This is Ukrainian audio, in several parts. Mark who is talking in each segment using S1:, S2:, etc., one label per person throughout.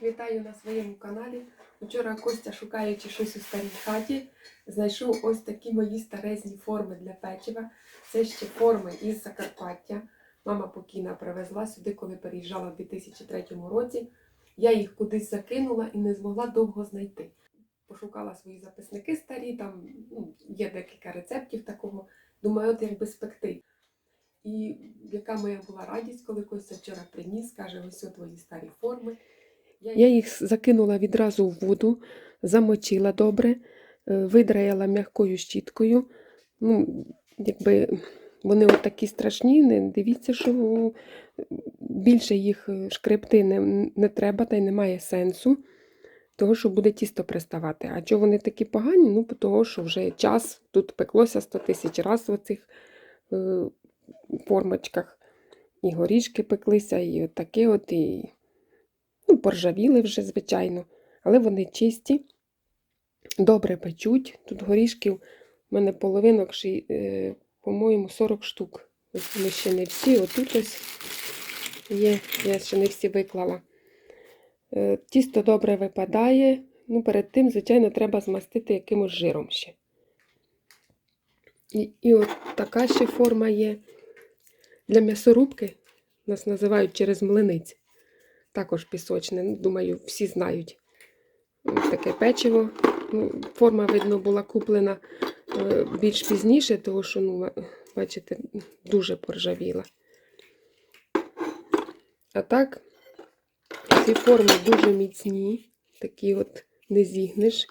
S1: Всіх вітаю на своєму каналі. Вчора Костя, шукаючи щось у старій хаті, знайшов ось такі мої старезні форми для печива. Це ще форми із Закарпаття. Мама покійна привезла сюди, коли переїжджала у 2003 році. Я їх кудись закинула і не змогла довго знайти. Пошукала свої записники старі, там ну, є декілька рецептів такого. Думаю, от якби спекти. І яка моя була радість, коли Костя вчора приніс, каже, ось твої старі форми. Я їх закинула відразу в воду, замочила добре, е, видраяла м'якою щіткою. Ну, якби вони от такі страшні, не дивіться, що більше їх е, шкребти не, не треба та й немає сенсу, того, що буде тісто приставати. А чого вони такі погані? Ну, того, що вже час тут пеклося 100 тисяч разів в цих е, формочках. І горішки пеклися, і таке от, і ну, поржавіли вже, звичайно, але вони чисті, добре печуть. Тут горішків у мене половинок, е, по-моєму, 40 штук. Вони ще не всі. Отут ось є, я ще не всі виклала. Е, Тісто добре випадає. Ну, перед тим, звичайно, треба змастити якимось жиром ще. І, і от така ще форма є. Для м'ясорубки нас називають через млиниць. Також пісочне. Ну, Думаю, всі знають. Ось таке печиво. Ну, форма, видно, була куплена е, більш пізніше, тому що, ну, бачите, дуже поржавіла. А так, ці форми дуже міцні, такі от не зігнеш.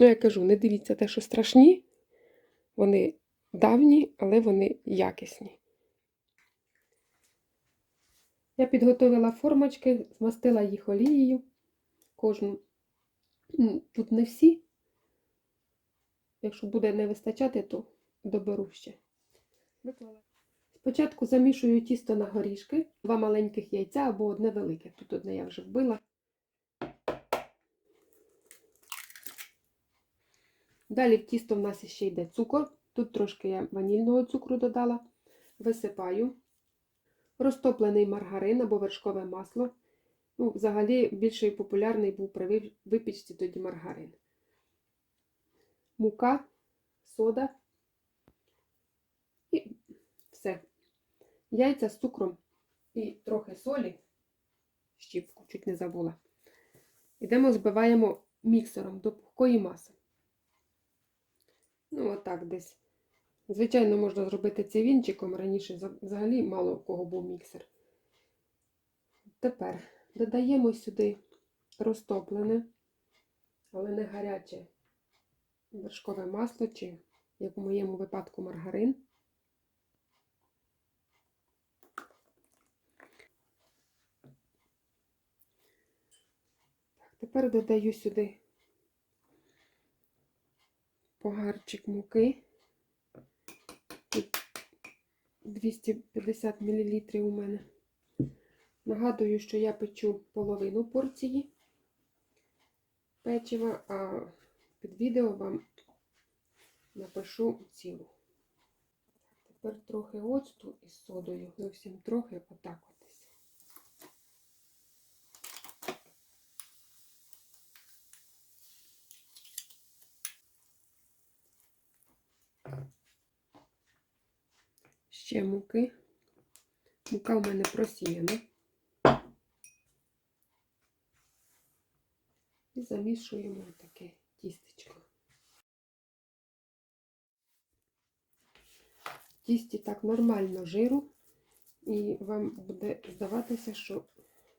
S1: Ну, я кажу, не дивіться те, що страшні. Вони давні, але вони якісні. Я підготовила формочки, змастила їх олією. Кожну. Тут не всі. Якщо буде не вистачати, то доберу ще. Спочатку замішую тісто на горішки, два маленьких яйця або одне велике. Тут одне я вже вбила. Далі в тісто в нас ще йде цукор. Тут трошки я ванільного цукру додала. Висипаю. Розтоплений маргарин або вершкове масло. Ну, взагалі, більший популярний був при випічці тоді маргарин. Мука, сода і все. Яйця з цукром і трохи солі. Щіпку, чуть не забула. Ідемо збиваємо міксером до пухкої маси. Ну, отак десь. Звичайно, можна зробити це вінчиком. Раніше взагалі мало у кого був міксер. Тепер додаємо сюди розтоплене, але не гаряче вершкове масло, чи, як у моєму випадку, маргарин. Тепер додаю сюди погарчик муки. Тут 250 мл у мене. Нагадую, що я печу половину порції печива, а під відео вам напишу цілу. Тепер трохи оцту із содою, зовсім трохи отак от десь. Ще муки. Мука в мене просіяна. І замішуємо таке тістечко. Тісті так нормально жиру, і вам буде здаватися, що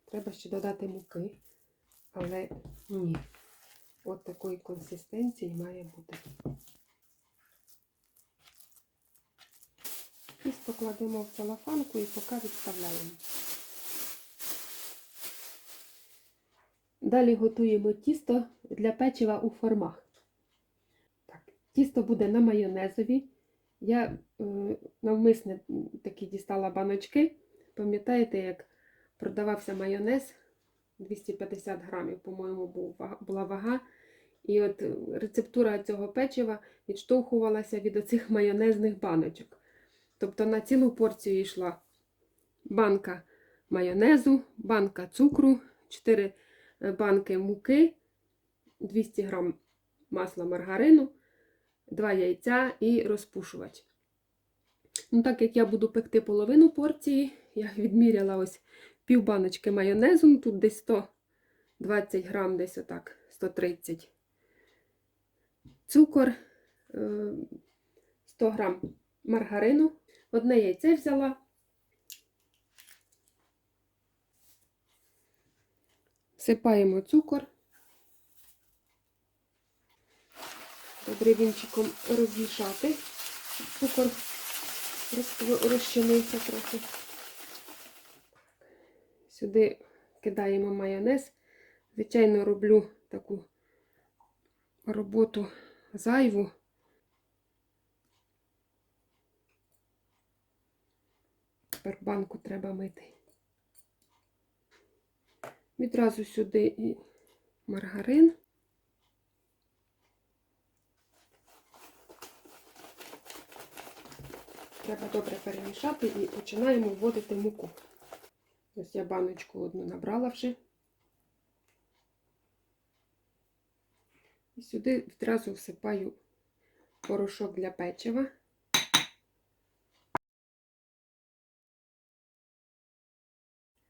S1: треба ще додати муки, але ні. От такої консистенції має бути. Тісто кладемо в целофанку і поки відставляємо. Далі готуємо тісто для печива у формах. Так, тісто буде на майонезові. Я е, навмисне такі дістала баночки. Пам'ятаєте, як продавався майонез 250 грамів, по-моєму, була вага. І от рецептура цього печива відштовхувалася від оцих майонезних баночок. Тобто на цілу порцію йшла банка майонезу, банка цукру, 4 банки муки, 200 г масла маргарину, 2 яйця і розпушувач. Ну, так як я буду пекти половину порції, я відміряла ось пів баночки майонезу, ну, тут десь 120 грам, десь отак, 130. Цукор, е, 100 грам маргарину, одне яйце взяла. Всипаємо цукор. Добре вінчиком розмішати. Цукор розчинився трохи. Сюди кидаємо майонез. Звичайно, роблю таку роботу зайву. Тепер банку треба мити. Відразу сюди і маргарин. Треба добре перемішати і починаємо вводити муку. Ось я баночку одну набрала вже. І сюди відразу всипаю порошок для печива.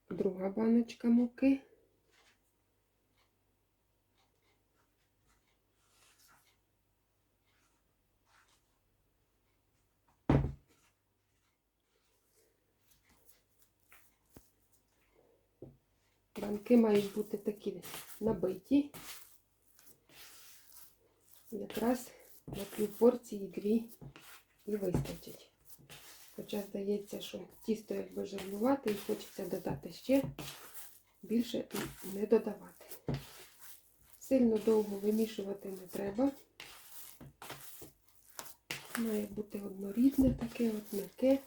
S1: Друга баночка муки. Банки мають бути такі набиті. Якраз на пів порції дві і вистачить. Хоча здається, що тісто якби жирнувати і хочеться додати ще, більше не додавати. Сильно довго вимішувати не треба. Має бути однорідне таке, от м'яке.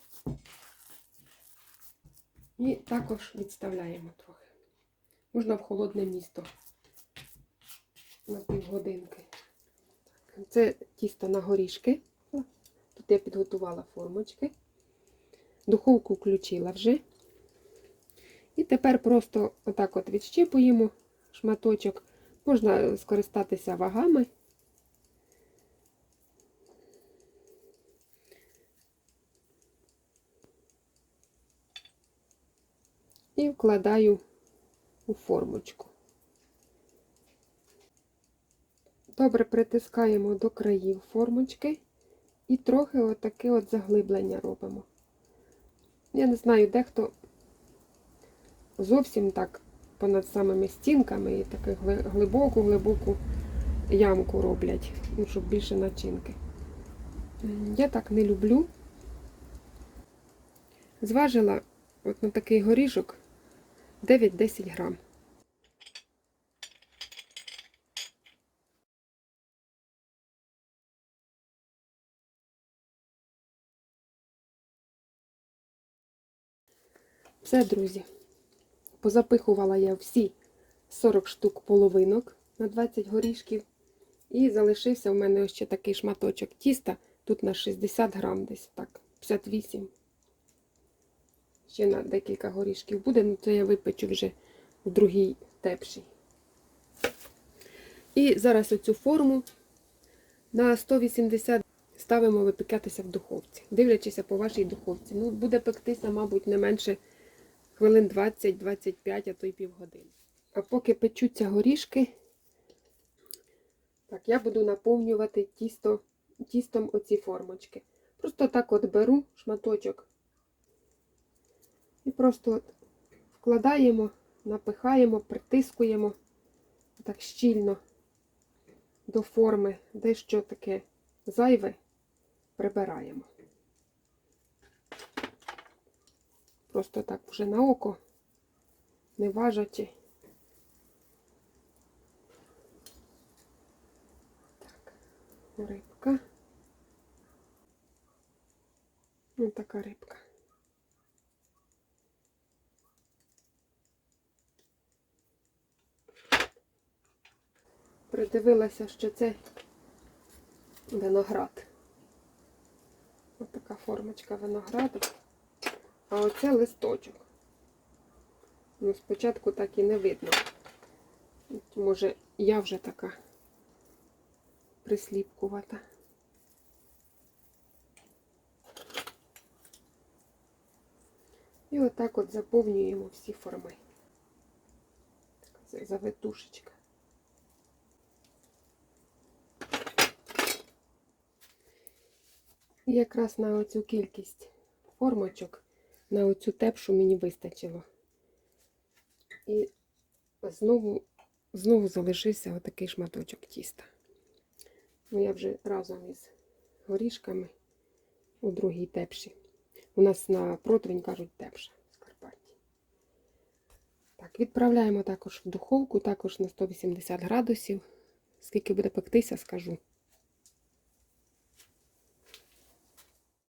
S1: І також відставляємо трохи. Можна в холодне місто на півгодинки. Це тісто на горішки. Тут я підготувала формочки. Духовку включила вже. І тепер просто отак от відщіпуємо шматочок. Можна скористатися вагами. І вкладаю у формочку. Добре притискаємо до країв формочки і трохи отаке от заглиблення робимо. Я не знаю, дехто зовсім так понад самими стінками і таку глибоку-глибоку ямку роблять, ну, щоб більше начинки. Я так не люблю. Зважила от на такий горішок 9-10 грам. Все, друзі. Позапихувала я всі 40 штук половинок на 20 горішків. І залишився в мене ще такий шматочок тіста. Тут на 60 грам десь, так, 58. Ще на декілька горішків буде, ну це я випечу вже в другій тепшій. І зараз оцю форму на 180 ставимо випікатися в духовці, дивлячися по вашій духовці. Ну, буде пектися, мабуть, не менше хвилин 20-25, а то й півгодини. А поки печуться горішки, так, я буду наповнювати тісто, тістом оці формочки. Просто так от беру шматочок і просто от вкладаємо, напихаємо, притискуємо так щільно до форми, дещо таке зайве прибираємо. Просто так вже на око, не важачи. Так, рибка. Ось така рибка. Придивилася, що це виноград. Ось така формочка винограду. А оце листочок. Ну, спочатку так і не видно. Може, я вже така присліпкувата. І отак от заповнюємо всі форми. Така завитушечка. І якраз на оцю кількість формочок, на оцю тепшу мені вистачило. І знову, знову залишився отакий шматочок тіста. Ну, я вже разом із горішками у другій тепші. У нас на противень кажуть тепша в Карпатті. Так, відправляємо також в духовку, також на 180 градусів. Скільки буде пектися, скажу.